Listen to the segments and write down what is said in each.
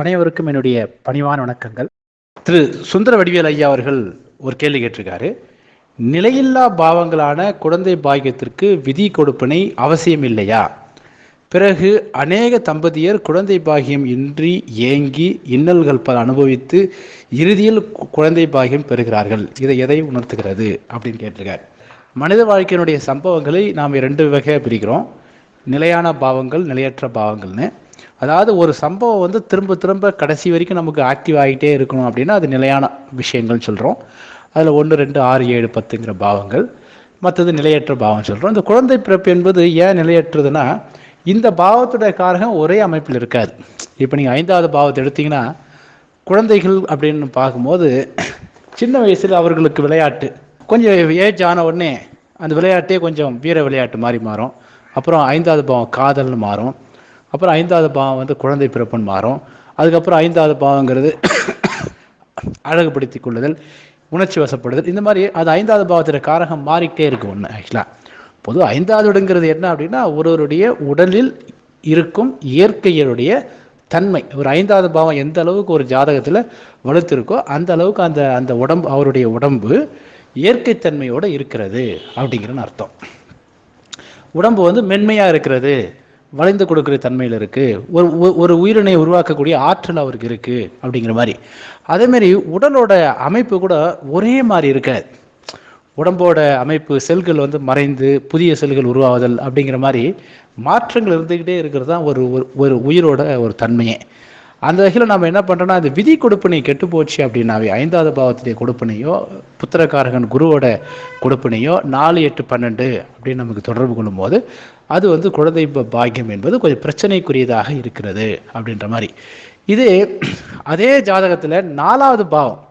அனைவருக்கும் என்னுடைய பணிவான வணக்கங்கள். திரு சுந்தர வடிவேல் ஐயா அவர்கள் ஒரு கேள்வி கேட்டிருக்காரு. நிலையில்லா பாவங்களான குழந்தை பாக்கியத்திற்கு விதி கொடுப்பினை அவசியம் இல்லையா பிறகு அநேக தம்பதியர் குழந்தை பாகியம் இன்றி ஏங்கி இன்னல்கள் பல அனுபவித்து இறுதியில் கு- குழந்தை பாகியம் பெறுகிறார்கள். இதை எதை உணர்த்துகிறது அப்படின்னு கேட்டிருக்காரு. மனித வாழ்க்கையினுடைய சம்பவங்களை நாம் இரண்டு வகையாக பிரிக்கிறோம். நிலையான பாவங்கள் நிலையற்ற பாவங்கள்னு. அதாவது ஒரு சம்பவம் வந்து திரும்ப திரும்ப கடைசி வரைக்கும் நமக்கு ஆக்டிவ் ஆகிட்டே இருக்கணும் அப்படின்னா அது நிலையான விஷயங்கள் சொல்கிறோம் அதில் ஒன்று ரெண்டு ஆறு ஏழு பத்துங்கிற பாவங்கள். மற்றது நிலையற்ற பாவம் சொல்கிறோம் இந்த குழந்தை பிறப்பு என்பது ஏன் நிலையற்றதுன்னா இந்த பாவத்துடைய காரகம் ஒரே அமைப்பில் இருக்காது. இப்போ நீங்கள் ஐந்தாவது பாவத்தை எடுத்தீங்கன்னா குழந்தைகள் அப்படின்னு பார்க்கும்போது சின்ன வயசில் அவர்களுக்கு விளையாட்டு. கொஞ்சம் ஏஜ் ஆன உடனே அந்த விளையாட்டே கொஞ்சம் வீர விளையாட்டு மாதிரி மாறும். அப்புறம் ஐந்தாவது பாவம் காதல்னு மாறும். அப்புறம் ஐந்தாவது பாவம் வந்து குழந்தை பிறப்புன்னு மாறும். அதுக்கப்புறம் ஐந்தாவது பாவங்கிறது அழகுபடுத்தி கொள்ளுதல் உணர்ச்சி வசப்படுதல். இந்த மாதிரி அது ஐந்தாவது பாவத்தின் காரகம் மாறிக்கிட்டே இருக்கும் ஒன்று ஆக்சுவலாக பொதுவாக ஐந்தாவது இடங்கிறது என்ன அப்படின்னா ஒருவருடைய உடலில் இருக்கும் இயற்கையினுடைய தன்மை. ஒரு ஐந்தாவது பாவம் எந்த அளவுக்கு ஒரு ஜாதகத்தில் வலுத்திருக்கோ அந்த அளவுக்கு அந்த அந்த உடம்பு அவருடைய உடம்பு இயற்கைத்தன்மையோடு இருக்கிறது அப்படிங்கிறன்னு அர்த்தம். உடம்பு வந்து மென்மையாக இருக்கிறது. வளைந்து கொடுக்குற தன்மையில் இருக்குது ஒரு ஒரு உயிரினை உருவாக்கக்கூடிய ஆற்றல் அவருக்கு இருக்குது அப்படிங்கிற மாதிரி. அதேமாரி உடலோட அமைப்பு கூட ஒரே மாதிரி இருக்காது. உடம்போட அமைப்பு செல்கள் வந்து மறைந்து புதிய செல்கள் உருவாவதல் அப்படிங்கிற மாதிரி மாற்றங்கள் இருந்துக்கிட்டே இருக்கிறது தான் ஒரு ஒரு- ஒரு உயிரோட ஒரு தன்மையே. அந்த வகையில் நம்ம என்ன பண்ணுறோம்னா அந்த விதி கொடுப்பினை கெட்டு போச்சு அப்படின்னாவே ஐந்தாவது பாவத்துடைய கொடுப்பினையோ புத்திரக்காரகன் குருவோட கொடுப்பினையோ நாலு எட்டு பன்னெண்டு அப்படின்னு நமக்கு தொடர்பு கொள்ளும்போது அது வந்து குழந்தை பாக்கியம் என்பது கொஞ்சம் பிரச்சனைக்குரியதாக இருக்கிறது அப்படின்ற மாதிரி. இதே அதே ஜாதகத்தில் நாலாவது பாவம்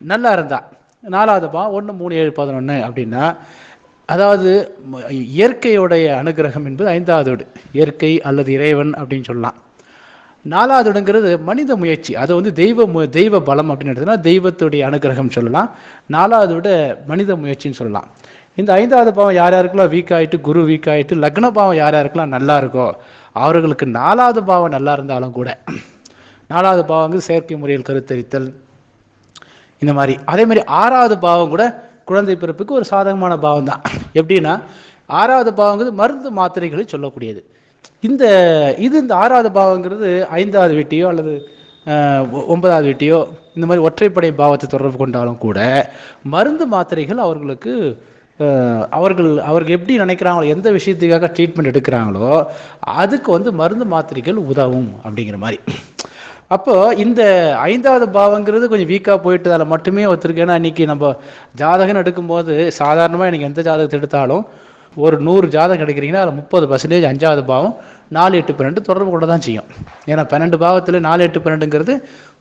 நல்லா இருந்தா நாலாவது பாவம் ஒன்று மூணு ஏழு பதினொன்று அப்படின்னா அதாவது இயற்கையுடைய இயற்கையோடைய அனுகிரகம் என்பது ஐந்தாவது வீடு. இயற்கை அல்லது இறைவன் அப்படின்னு சொல்லலாம். நாலாவது இடங்கிறது மனித முயற்சி. அது வந்து தெய்வ மு தெய்வ பலம் அப்படின்னு எடுத்தோம்னா தெய்வத்துடைய அனுகிரகம் சொல்லலாம். நாலாவது விட மனித முயற்சின்னு சொல்லலாம். இந்த ஐந்தாவது பாவம் யார் யாருக்கெல்லாம் வீக் ஆகிட்டு குரு வீக் ஆகிட்டு லக்ன பாவம் யார் யாருக்கெல்லாம் நல்லா இருக்கோ அவர்களுக்கு நாலாவது பாவம் நல்லா இருந்தாலும் கூட நாலாவது பாவங்க செயற்கை முறையில் கருத்தரித்தல். இந்த மாதிரி. அதே மாதிரி ஆறாவது பாவம் கூட குழந்தை பிறப்புக்கு ஒரு சாதகமான பாவம் தான். எப்படின்னா ஆறாவது பாவங்கிறது மருந்து மாத்திரைகளை சொல்லக்கூடியது. இந்த இது இந்த ஆறாவது பாவங்கிறது ஐந்தாவது வீட்டையோ அல்லது ஒன்பதாவது வீட்டையோ இந்த மாதிரி ஒற்றைப்படை பாவத்தை தொடர்பு கொண்டாலும் கூட மருந்து மாத்திரைகள் அவர்களுக்கு அவர்கள் அவர்கள் எப்படி நினைக்கிறாங்களோ எந்த விஷயத்துக்காக ட்ரீட்மெண்ட் எடுக்கிறாங்களோ அதுக்கு வந்து மருந்து மாத்திரைகள் உதவும் அப்படிங்கிற மாதிரி. அப்போ இந்த ஐந்தாவது பாவங்கிறது கொஞ்சம் வீக்காக போயிட்டு அதில் மட்டுமே ஒருத்தருக்கு ஏன்னா இன்னைக்கு நம்ம ஜாதகம் எடுக்கும்போது சாதாரணமாக எனக்கு எந்த ஜாதகத்தை எடுத்தாலும் ஒரு நூறு ஜாதகம் எடுக்கிறீங்கன்னா அதில் முப்பது பர்சன்டேஜ் அஞ்சாவது பாவம் நாலு எட்டு பன்னெண்டு தொடர்பு கொண்டு தான் செய்யும். ஏன்னா பன்னெண்டு பாவத்தில் நாலு எட்டு பன்னெண்டுங்கிறது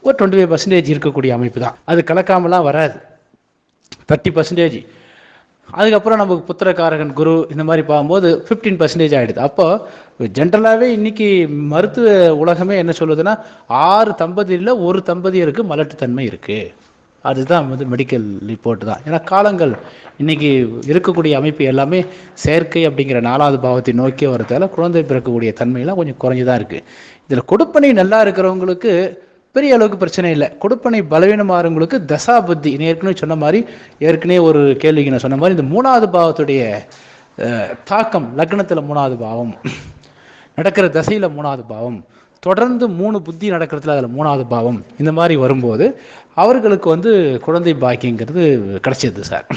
ஒரு டுவெண்ட்டி ஃபைவ் பர்சன்டேஜ் இருக்கக்கூடிய அமைப்பு தான். அது கலக்காமலாம் வராது. தேர்ட்டி பர்சன்டேஜ் அதுக்கப்புறம் நமக்கு புத்திரக்காரகன் குரு இந்த மாதிரி பார்க்கும்போது ஃபிஃப்டீன் பர்சன்டேஜ் ஆகிடுது அப்போ ஜென்ரலாகவே இன்னைக்கு மருத்துவ உலகமே என்ன சொல்லுதுன்னா ஆறு தம்பதியில் ஒரு தம்பதியருக்கு மலட்டுத்தன்மை இருக்குது அதுதான் வந்து மெடிக்கல் ரிப்போர்ட் தான். ஏன்னா காலங்கள் இன்னைக்கு இருக்கக்கூடிய அமைப்பு எல்லாமே செயற்கை அப்படிங்கிற நாலாவது பாவத்தை நோக்கி வரதால குழந்தை பிறக்கக்கூடிய தன்மையெல்லாம் கொஞ்சம் குறைஞ்சுதான் இருக்குது இதில் கொடுப்பனை நல்லா இருக்கிறவங்களுக்கு பெரிய அளவுக்கு பிரச்சனை இல்லை. கொடுப்பனை பலவீனமாறவங்களுக்கு தசா புத்தி ஏற்கனவே சொன்ன மாதிரி ஏற்கனவே ஒரு கேள்விக்கு நான் சொன்ன மாதிரி இந்த மூணாவது பாவத்துடைய தாக்கம் லக்னத்தில் மூணாவது பாவம். நடக்கிற தசையில் மூணாவது பாவம். தொடர்ந்து மூணு புத்தி நடக்கிறதுல அதில் மூணாவது பாவம். இந்த மாதிரி வரும்போது அவர்களுக்கு வந்து குழந்தை பாக்கியங்கிறது கிடைச்சது சார்.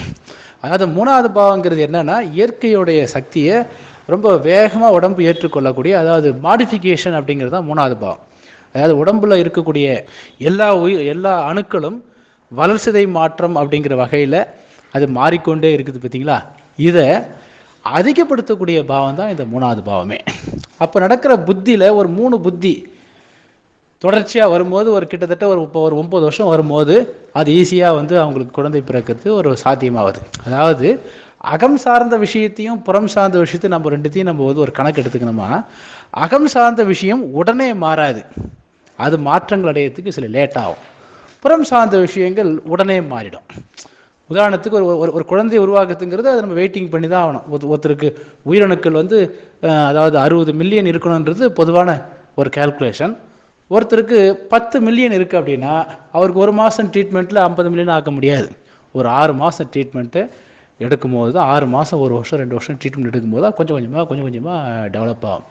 அதாவது மூணாவது பாவங்கிறது என்னன்னா இயற்கையுடைய சக்தியை ரொம்ப வேகமாக உடம்பு ஏற்றுக்கொள்ளக்கூடிய அதாவது மாடிஃபிகேஷன் அப்படிங்கிறது தான் மூணாவது பாவம். அதாவது உடம்புல இருக்கக்கூடிய எல்லா உயிர் எல்லா அணுக்களும் வளர்சிதை மாற்றம் அப்படிங்கிற வகையில் அது மாறிக்கொண்டே இருக்குது பார்த்தீங்களா? இதை அதிகப்படுத்தக்கூடிய பாவம் தான் இந்த மூணாவது பாவமே. அப்போ நடக்கிற புத்தியில் ஒரு மூணு புத்தி தொடர்ச்சியாக வரும்போது ஒரு கிட்டத்தட்ட ஒரு இப்போ ஒரு ஒம்பது வருஷம் வரும்போது அது ஈஸியாக வந்து அவங்களுக்கு குழந்தை பிறக்கிறது ஒரு சாத்தியமாகுது அதாவது அகம் சார்ந்த விஷயத்தையும் புறம் சார்ந்த விஷயத்தையும் நம்ம ரெண்டுத்தையும் நம்ம வந்து ஒரு கணக்கு எடுத்துக்கணுமா? அகம் சார்ந்த விஷயம் உடனே மாறாது. அது மாற்றங்கள் அடையிறதுக்கு சில லேட் ஆகும். புறம் சார்ந்த விஷயங்கள் உடனே மாறிடும். உதாரணத்துக்கு ஒரு ஒரு ஒரு குழந்தை உருவாக்குறதுங்கிறது அதை நம்ம வெயிட்டிங் பண்ணி தான் ஆகணும். ஒருத்தருக்கு உயிரணுக்கள் வந்து அதாவது அறுபது மில்லியன் இருக்கணுன்றது பொதுவான ஒரு கால்குலேஷன் ஒருத்தருக்கு பத்து மில்லியன் இருக்குது அப்படின்னா அவருக்கு ஒரு மாதம் ட்ரீட்மெண்ட்டில் ஐம்பது மில்லியன் ஆக்க முடியாது. ஒரு ஆறு மாதம் ட்ரீட்மெண்ட்டு எடுக்கும்போது தான் ஆறு மாதம் ஒரு வருஷம் ரெண்டு வருஷம் ட்ரீட்மெண்ட் எடுக்கும்போது தான் கொஞ்சம் கொஞ்சமாக கொஞ்சம் கொஞ்சமாக டெவலப் ஆகும்.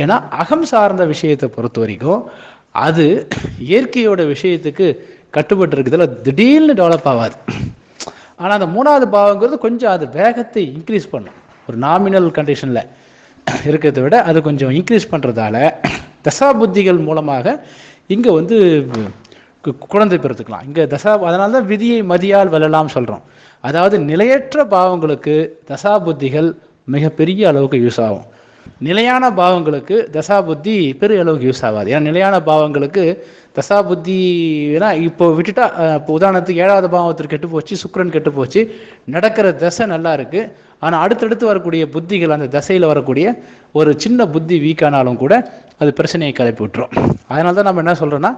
ஏன்னா அகம் சார்ந்த விஷயத்தை பொறுத்த வரைக்கும் அது இயற்கையோட விஷயத்துக்கு கட்டுப்பட்டு இருக்குதுல திடீர்னு டெவலப் ஆகாது. ஆனால் அந்த மூணாவது பாவங்கிறது கொஞ்சம் அது வேகத்தை இன்க்ரீஸ் பண்ணும். ஒரு நாமினல் கண்டிஷனில் இருக்கிறத விட அது கொஞ்சம் இன்க்ரீஸ் பண்ணுறதால தசா புத்திகள் மூலமாக இங்கே வந்து குழந்தை பிறத்துக்கலாம் இங்கே தசா அதனால தான் விதியை மதியால் வெல்லலாம் சொல்கிறோம் அதாவது நிலையற்ற பாவங்களுக்கு தசா புத்திகள் மிகப்பெரிய அளவுக்கு யூஸ் ஆகும். நிலையான பாவங்களுக்கு தசா புத்தி பெரிய அளவுக்கு யூஸ் ஆகாது ஏன்னா நிலையான பாவங்களுக்கு தசா புத்தி ஏன்னா இப்போ விட்டுட்டா இப்போ உதாரணத்துக்கு ஏழாவது பாவத்திற்கு கெட்டு போச்சு சுக்கிரன் கெட்டு போச்சு நடக்கிற தசை நல்லா இருக்கு. ஆனால் அடுத்தடுத்து வரக்கூடிய புத்திகள் அந்த தசையில் வரக்கூடிய ஒரு சின்ன புத்தி வீக்கானாலும் கூட அது பிரச்சனையை கிளப்பி விட்டுரும். அதனால தான் நம்ம என்ன சொல்கிறோன்னா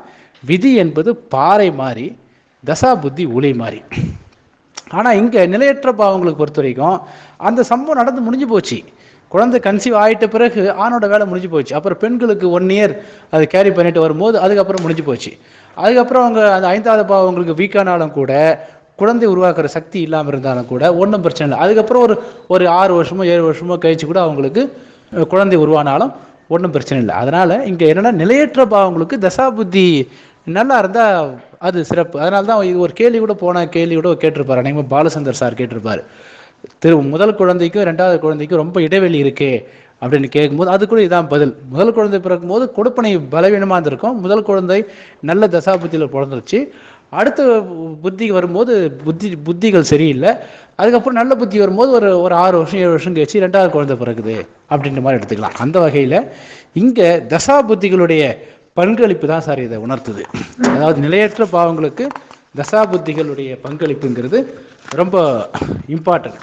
விதி என்பது பாறை மாதிரி தசா புத்தி உலை மாதிரி ஆனால் இங்கே நிலையற்ற பாவங்களுக்கு பொறுத்த வரைக்கும் அந்த சம்பவம் நடந்து முடிஞ்சு போச்சு. குழந்தை கன்சீவ் ஆகிட்ட பிறகு ஆணோட வேலை முடிஞ்சு போச்சு. அப்புறம் பெண்களுக்கு ஒன் இயர் அதை கேரி பண்ணிட்டு வரும்போது அதுக்கப்புறம் முடிஞ்சு போச்சு. அதுக்கப்புறம் அவங்க அந்த ஐந்தாவது பாவங்களுக்கு வீக்கானாலும் கூட குழந்தை உருவாக்குற சக்தி இல்லாமல் இருந்தாலும் கூட ஒன்றும் பிரச்சனை இல்லை. அதுக்கப்புறம் ஒரு ஒரு ஆறு வருஷமோ ஏழு வருஷமோ கழிச்சு கூட அவங்களுக்கு குழந்தை உருவானாலும் ஒன்றும் பிரச்சனை இல்லை. அதனால் இங்கே என்னென்னா நிலையற்ற பாவங்களுக்கு தசாபுத்தி நல்லா இருந்தால் அது சிறப்பு. அதனால தான் இது ஒரு கேள்வி கூட போன கேள்வி கூட கேட்டிருப்பார். அனைவரும் பாலச்சந்தர் சார் கேட்டிருப்பார். திரு முதல் குழந்தைக்கும் ரெண்டாவது குழந்தைக்கும் ரொம்ப இடைவெளி இருக்கே அப்படின்னு கேட்கும்போது அது கூட இதான் பதில். முதல் குழந்தை பிறக்கும் போது கொடுப்பனை பலவீனமாக இருந்திருக்கும். முதல் குழந்தை நல்ல தசாபுத்தியில் பிறந்துருச்சு. அடுத்த புத்தி வரும்போது புத்தி புத்திகள் சரியில்லை. அதுக்கப்புறம் நல்ல புத்தி வரும்போது ஒரு ஒரு ஆறு வருஷம் ஏழு வருஷம் கழிச்சு ரெண்டாவது குழந்தை பிறகுது அப்படின்ற மாதிரி எடுத்துக்கலாம். அந்த வகையில் இங்கே தசா புத்திகளுடைய பங்களிப்பு தான் சார் இதை உணர்த்துது. அதாவது நிலையற்ற பாவங்களுக்கு தசா புத்திகளுடைய பங்களிப்புங்கிறது ரொம்ப இம்பார்ட்டன்ட்